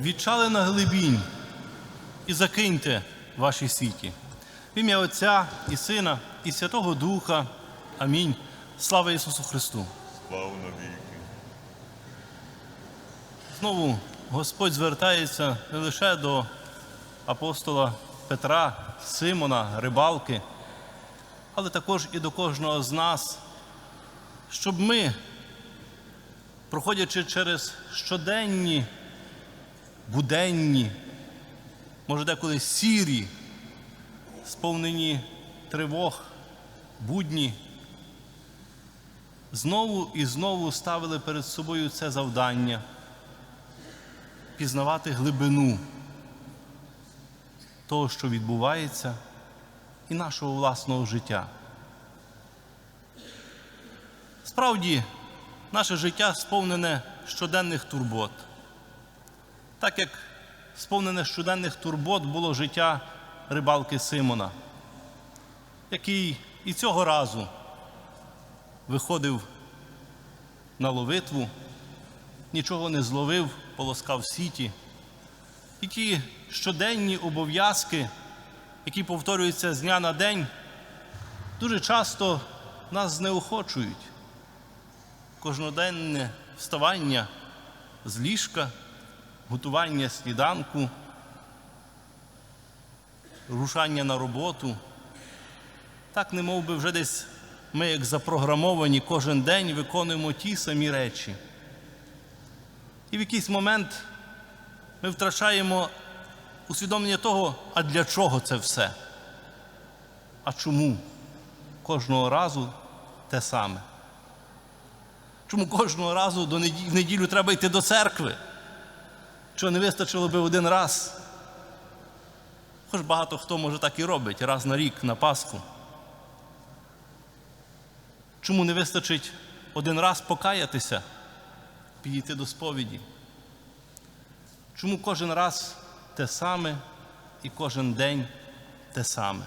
відчали на глибінь і закиньте ваші сіті. В ім'я Отця і Сина, і Святого Духа. Амінь. Слава Ісусу Христу! Слава навіки. Знову Господь звертається не лише до апостола Петра, Симона, Рибалки, але також і до кожного з нас, щоб ми, проходячи через щоденні, буденні, може деколи сірі, сповнені тривог, будні, знову і знову ставили перед собою це завдання пізнавати глибину того, що відбувається, і нашого власного життя. Справді, наше життя сповнене щоденних турбот. Так як сповнене щоденних турбот було життя рибалки Симона, який і цього разу виходив на ловитву, нічого не зловив, полоскав сіті. І ті щоденні обов'язки, які повторюються з дня на день, дуже часто нас знеохочують. Кожноденне вставання з ліжка, готування сніданку, рушання на роботу. Так, не би вже десь ми, як запрограмовані, кожен день виконуємо ті самі речі. І в якийсь момент ми втрачаємо усвідомлення того, а для чого це все? А чому кожного разу те саме? Чому кожного разу до в неділю треба йти до церкви? Чого не вистачило би один раз? Хоч багато хто може так і робить раз на рік на Пасху. Чому не вистачить один раз покаятися, підійти до сповіді? Чому кожен раз те саме і кожен день те саме?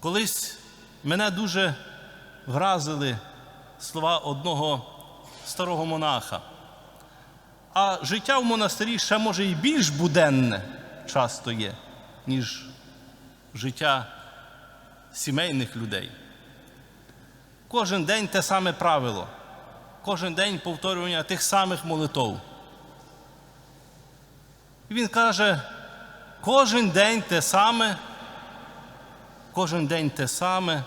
Колись мене дуже вразили слова одного старого монаха. А життя в монастирі ще може і більш буденне часто є, ніж життя сімейних людей. Кожен день те саме правило, кожен день повторювання тих самих молитов. І він каже, кожен день те саме, кожен день те саме,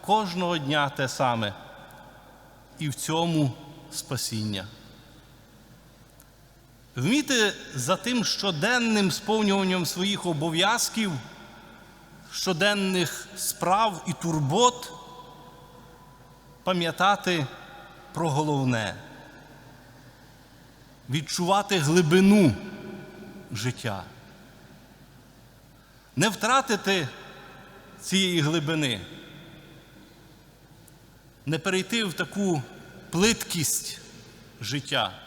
кожного дня те саме. І в цьому спасіння. Вміти за тим щоденним сповнюванням своїх обов'язків, щоденних справ і турбот, пам'ятати про головне, відчувати глибину життя, не втратити цієї глибини, не перейти в таку плиткість життя.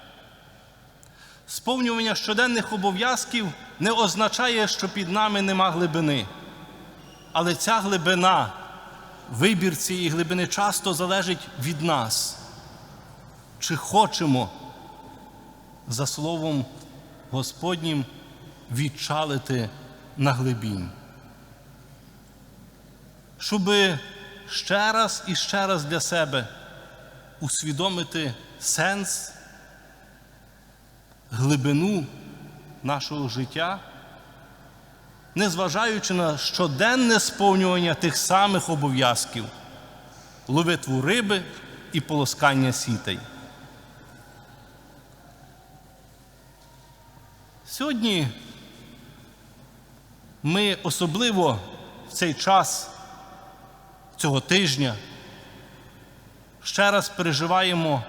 Сповнювання щоденних обов'язків не означає, що під нами нема глибини. Але ця глибина, вибір цієї глибини часто залежить від нас. Чи хочемо за Словом Господнім відчалити на глибінь? Щоби ще раз і ще раз для себе усвідомити сенс глибину нашого життя, незважаючи на щоденне сповнювання тих самих обов'язків ловитву риби і полоскання сітей. Сьогодні ми особливо в цей час цього тижня ще раз переживаємо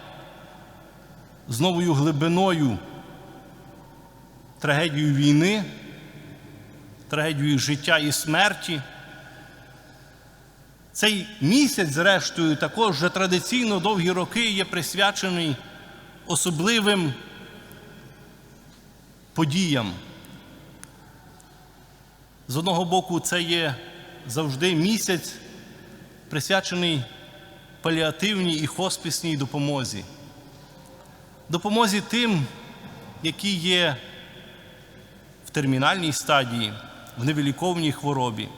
з новою глибиною трагедію війни, трагедію життя і смерті. Цей місяць, зрештою, також вже традиційно довгі роки є присвячений особливим подіям. З одного боку, це є завжди місяць, присвячений паліативній і хосписній допомозі. Допомозі тим, які є в термінальній стадії, в невиліковній хворобі,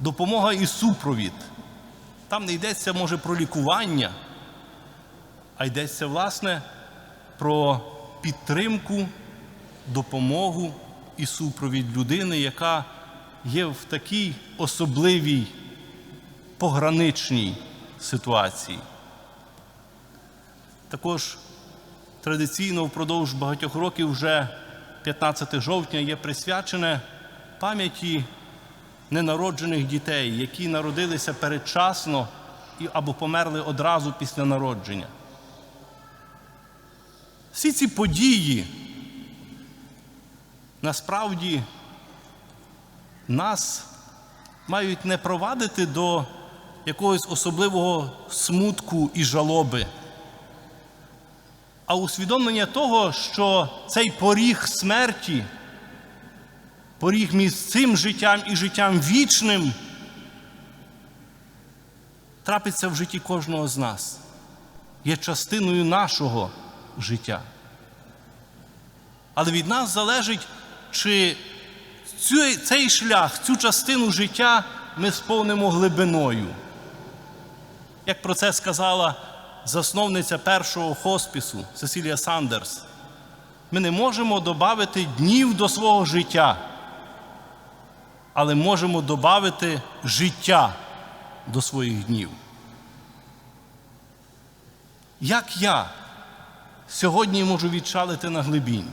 допомога і супровід. Там не йдеться, може, про лікування, а йдеться, власне, про підтримку, допомогу і супровід людини, яка є в такій особливій пограничній ситуації. Також традиційно впродовж багатьох років вже 15 жовтня є присвячене пам'яті ненароджених дітей, які народилися передчасно або померли одразу після народження. Всі ці події насправді нас мають не провадити до якогось особливого смутку і жалоби, а усвідомлення того, що цей поріг смерті, поріг між цим життям і життям вічним трапиться в житті кожного з нас, є частиною нашого життя. Але від нас залежить, чи цю, цей шлях, цю частину життя ми сповнимо глибиною. Як про це сказала засновниця першого хоспісу Сесілія Сандерс, ми не можемо додати днів до свого життя, але можемо додати життя до своїх днів. Як я сьогодні можу відчалити на глибінь?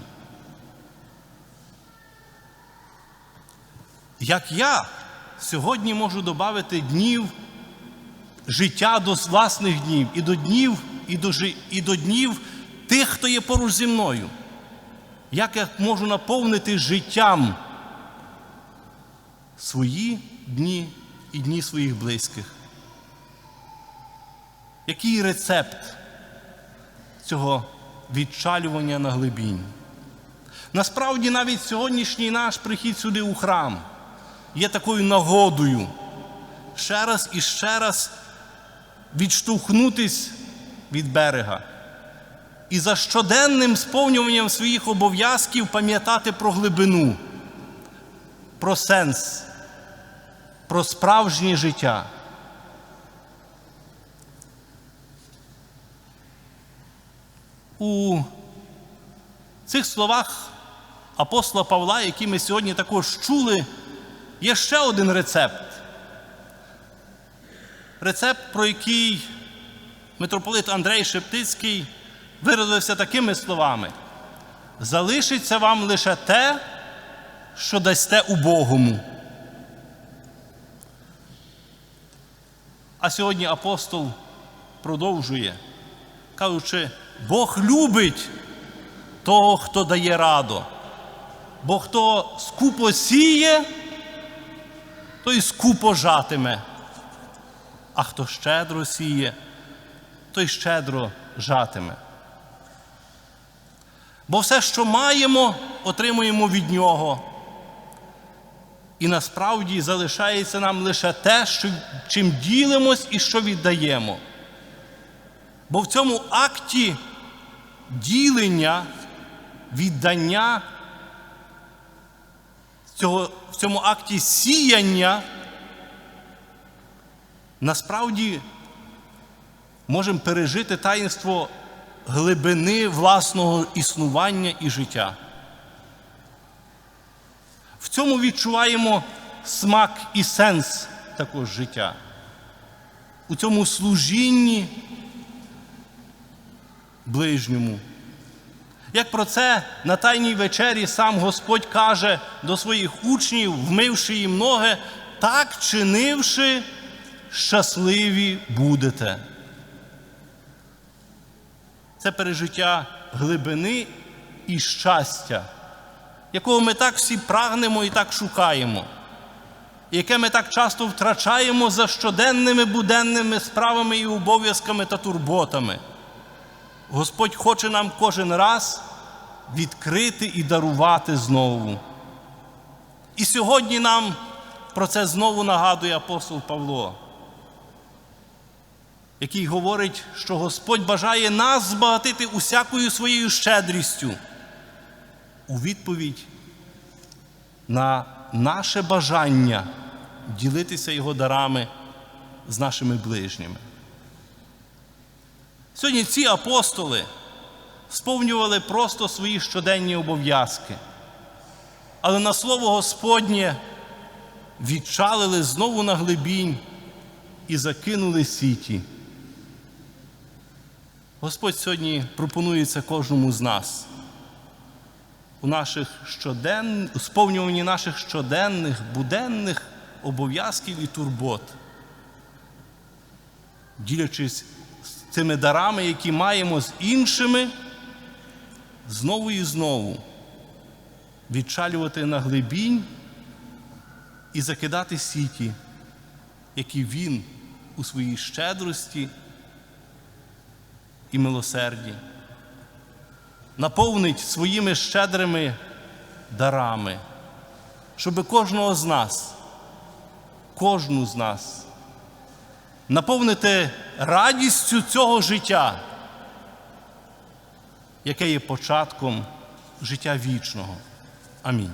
Як я сьогодні можу додати днів життя до власних днів і до днів, і до, і до днів тих, хто є поруч зі мною? Як я можу наповнити життям свої дні і дні своїх близьких? Який рецепт цього відчалювання на глибінь? Насправді навіть сьогоднішній наш прихід сюди у храм є такою нагодою ще раз і ще раз відштовхнутись від берега і за щоденним сповнюванням своїх обов'язків пам'ятати про глибину, про сенс, про справжнє життя. У цих словах апостола Павла, які ми сьогодні також чули, є ще один рецепт. Рецепт, про який митрополит Андрей Шептицький виразився такими словами: залишиться вам лише те, що дасте убогому. А сьогодні апостол продовжує, кажучи, Бог любить того, хто дає радо. Бо хто скупо сіє, той скупо жатиме. А хто щедро сіє, той щедро жатиме. Бо все, що маємо, отримуємо від нього. І насправді залишається нам лише те, що, чим ділимось і що віддаємо. Бо в цьому акті ділення, віддання, в цьому акті сіяння насправді можемо пережити таїнство глибини власного існування і життя. В цьому відчуваємо смак і сенс також життя. У цьому служінні ближньому. Як про це на Тайній вечері сам Господь каже до своїх учнів, вмивши їм ноги, так чинивши, щасливі будете. Це пережиття глибини і щастя, якого ми так всі прагнемо і так шукаємо, яке ми так часто втрачаємо за щоденними буденними справами і обов'язками та турботами. Господь хоче нам кожен раз відкрити і дарувати знову. І сьогодні нам про це знову нагадує апостол Павло, який говорить, що Господь бажає нас збагатити усякою своєю щедрістю, у відповідь на наше бажання ділитися Його дарами з нашими ближніми. Сьогодні ці апостоли сповнювали просто свої щоденні обов'язки, але на слово Господнє відчалили знову на глибінь і закинули сіті. Господь сьогодні пропонує це кожному з нас у наших щоден... у сповнюванні наших щоденних, буденних обов'язків і турбот, ділячись з цими дарами, які маємо з іншими, знову і знову відчалювати на глибінь і закидати сіті, які Він у своїй щедрості і милосерді наповнить своїми щедрими дарами, щоб кожного з нас, кожну з нас наповнити радістю цього життя, яке є початком життя вічного. Амінь.